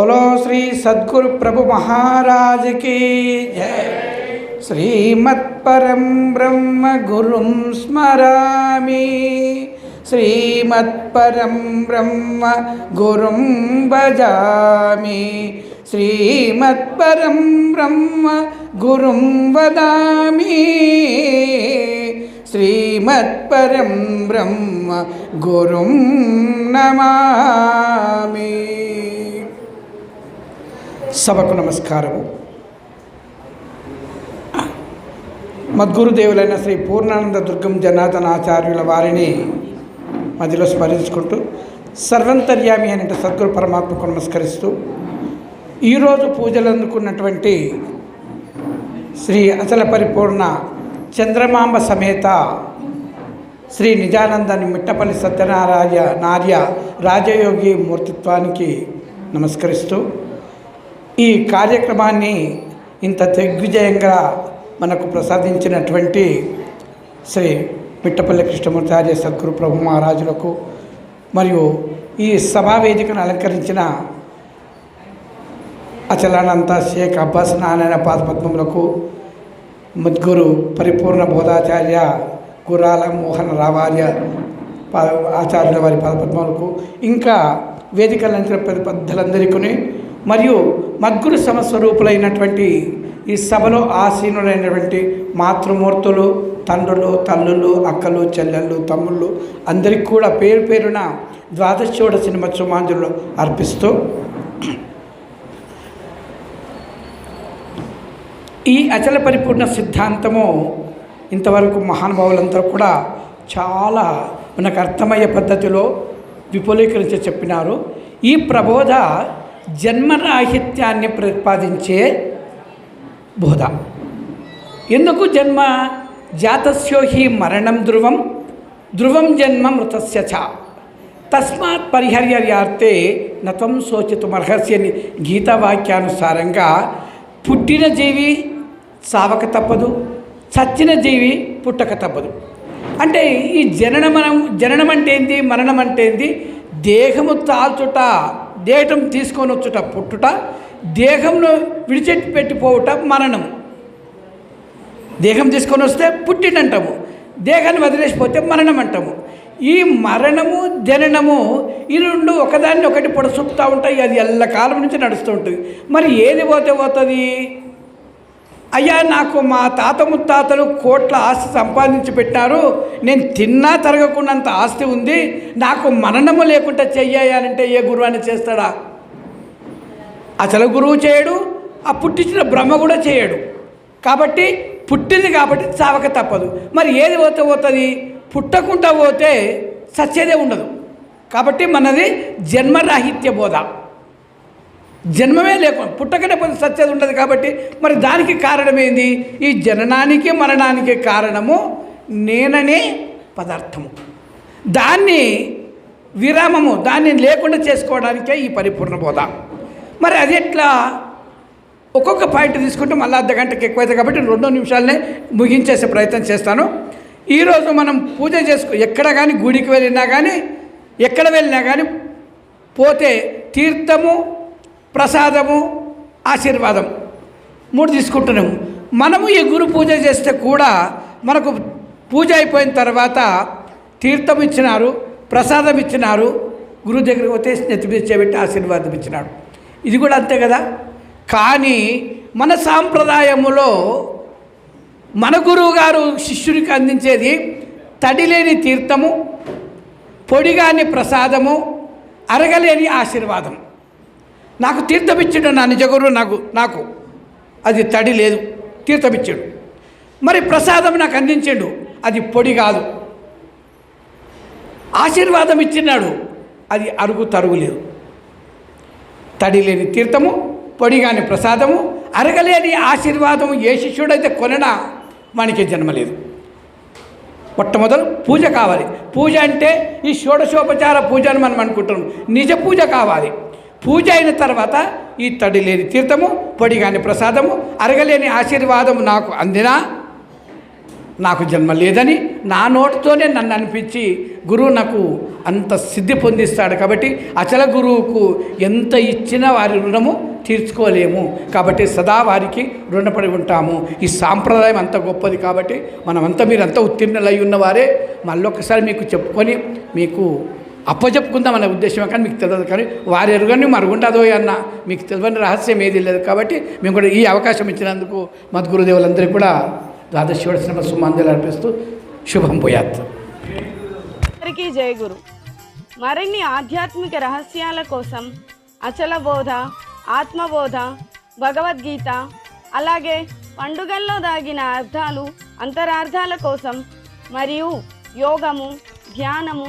బలో శ్రీ సద్గురు ప్రభు మహారాజుకి జయ శ్రీమత్పరం బ్రహ్మ గురుం స్మరామి శ్రీమత్పరం బ్రహ్మ గురుం భజామి శ్రీమత్పరం బ్రహ్మ గురుం వదామి శ్రీమత్పరం బ్రహ్మ గురుం నమామి సభకు నమస్కారము. మద్గురుదేవులైన శ్రీ పూర్ణానంద దుర్గం జనార్దన ఆచార్యుల వారిని మధ్యలో స్మరించుకుంటూ సర్వంతర్యామి అనే సద్గురు పరమాత్మకు నమస్కరిస్తూ ఈరోజు పూజలు అందుకున్నటువంటి శ్రీ అచల పరిపూర్ణ చంద్రమాంబ సమేత శ్రీ నిజానందని మిట్టపల్లి సత్యనారాయ నార్య రాజయోగి మూర్తిత్వానికి నమస్కరిస్తూ ఈ కార్యక్రమాన్ని ఇంత దిగ్విజయంగా మనకు ప్రసాదించినటువంటి శ్రీ మిట్టపల్లి కృష్ణమూర్తార్య సద్గురు ప్రభు మహారాజులకు మరియు ఈ సభావేదికను అలంకరించిన అచలానంత షేక్ అబ్బాస్ నారాయణ పాదపద్మములకు మద్గురు పరిపూర్ణ బోధాచార్య గురాల మోహన రావార్య ఆచార్యుల వారి పాదపద్మములకు ఇంకా వేదికలు పెద్ద పెద్దలందరికీ మరియు మగ్గురు సమస్వరూపులైనటువంటి ఈ సభలో ఆసీనులైనటువంటి మాతృమూర్తులు తండ్రులు తల్లులు అక్కలు చెల్లెళ్ళు తమ్ముళ్ళు అందరికీ కూడా పేరు పేరున ద్వాదశోడ సినిమా చుమాంజులు అర్పిస్తూ ఈ అచల పరిపూర్ణ సిద్ధాంతము ఇంతవరకు మహానుభావులందరూ కూడా చాలా మనకు అర్థమయ్యే పద్ధతిలో విపులీకరించి చెప్పినారు. ఈ ప్రబోధ జన్మరాహిత్యాన్ని ప్రతిపాదించే బోధ. ఎందుకు జన్మ? జాతస్యోహి మరణం ధ్రువం ధ్రువం జన్మ మృతస్య చ. తస్మాత్ పరిహర్యార్థే నత్వం శోచితుమర్హస్య గీతవాక్యానుసారంగా గీతావాక్యానుసారంగా పుట్టిన జీవి సావక తప్పదు చచ్చిన జీవి పుట్టక తప్పదు. అంటే ఈ జననం జననం అంటే ఏంది మరణం అంటే ఏంది దేహము తాల్చుట దేహం తీసుకొని వచ్చుట పుట్టుట దేహంలో విడిచెట్టి పెట్టిపోవుట మరణం దేహం తీసుకొని వస్తే పుట్టినంటాము దేహాన్ని వదిలేసిపోతే మరణం అంటాము ఈ మరణము జననము ఈ రెండు ఒకదాన్ని ఒకటి పొడసూపుతూ ఉంటాయి. అది ఎల్లకాలం నుంచి నడుస్తూ ఉంటుంది. మరి ఏది పోతే పోతుంది? అయ్యా నాకు మా తాత ముత్తాతలు కోట్ల ఆస్తి సంపాదించి పెట్టారు. నేను తిన్నా తరగకున్నంత ఆస్తి ఉంది. నాకు మరణము లేకుండా చెయ్యాలంటే ఏ గురువు అని చేస్తాడా? అసలు గురువు చేయడు ఆ పుట్టించిన బ్రహ్మ కూడా చేయడు. కాబట్టి పుట్టింది కాబట్టి చావక తప్పదు. మరి ఏది పోతే పోతుంది? పుట్టకుండా పోతే సచ్చేదే ఉండదు. కాబట్టి మనది జన్మరాహిత్య బోధ. జన్మమే లేకుండా పుట్టకనే పోతే సత్యది ఉండదు కాబట్టి మరి దానికి కారణమేంది? ఈ జననానికి మరణానికి కారణము నేననే పదార్థము. దాన్ని విరామము దాన్ని లేకుండా చేసుకోవడానికే ఈ పరిపూర్ణ బోధ. మరి అది ఎట్లా? ఒక్కొక్క పాయింట్ తీసుకుంటే మళ్ళీ అర్ధ గంటకి ఎక్కువైతే కాబట్టి రెండో నిమిషాలనే ముగించేసే ప్రయత్నం చేస్తాను. ఈరోజు మనం పూజ చేసుకో ఎక్కడ కానీ గుడికి వెళ్ళినా కానీ ఎక్కడ వెళ్ళినా కానీ పోతే తీర్థము ప్రసాదము ఆశీర్వాదం. మూడు తీసుకుంటున్నాము. మనము ఈ గురు పూజ చేస్తే కూడా మనకు పూజ అయిపోయిన తర్వాత తీర్థం ఇచ్చినారు ప్రసాదం ఇచ్చినారు గురువు దగ్గరికి పోతే నెత్తి ఆశీర్వాదం ఇచ్చినాడు. ఇది కూడా అంతే కదా? కానీ మన సాంప్రదాయములో మన గురువు గారు శిష్యునికి అందించేది తడిలేని తీర్థము పొడిగాని ప్రసాదము అరగలేని ఆశీర్వాదం. నాకు తీర్థమిచ్చాడు నా నిజగురు నాకు నాకు. అది తడి లేదు తీర్థమిచ్చాడు. మరి ప్రసాదం నాకు అందించాడు అది పొడి కాదు. ఆశీర్వాదం ఇచ్చినాడు అది అరుగు తరుగు లేదు. తడి లేని తీర్థము పొడి కాని ప్రసాదము అరగలేని ఆశీర్వాదము ఏ శిష్యుడైతే కొనడా మనకి జన్మ లేదు మొట్టమొదలు పూజ కావాలి. పూజ అంటే ఈ షోడశోపచార పూజ అని మనం అనుకుంటున్నాం. నిజ పూజ కావాలి. పూజ అయిన తర్వాత ఈ తడి లేని తీర్థము పొడిగాని ప్రసాదము అరగలేని ఆశీర్వాదము నాకు అందినా? నాకు జన్మ లేదని నా నోటితోనే నన్ను అనిపించి గురువు నాకు అంత సిద్ధి పొందిస్తాడు కాబట్టి అచల గురువుకు ఎంత ఇచ్చినా వారి రుణము తీర్చుకోలేము. కాబట్టి సదా వారికి రుణపడి ఉంటాము. ఈ సాంప్రదాయం అంత గొప్పది కాబట్టి మనమంతా మీరంతా ఉత్తీర్ణులై ఉన్నవారే. మళ్ళొకసారి మీకు చెప్పుకొని మీకు అప్పచెప్పుకుందాం అనే ఉద్దేశం కానీ మీకు తెలియదు. కానీ వారి ఎరుగని మరుగుండదో అన్న మీకు తెలియని రహస్యం ఏది లేదు కాబట్టి మేము కూడా ఈ అవకాశం ఇచ్చినందుకు మద్గురుదేవులందరికీ కూడా ద్వాదశివుడు శ్రమ సుమాంజలు అర్పిస్తూ శుభం పోయాత్ అందరికీ జయగురు మరిన్ని ఆధ్యాత్మిక రహస్యాల కోసం అచల బోధ ఆత్మబోధ భగవద్గీత అలాగే పండుగల్లో దాగిన అర్థాలు అంతరార్థాల కోసం మరియు యోగము ధ్యానము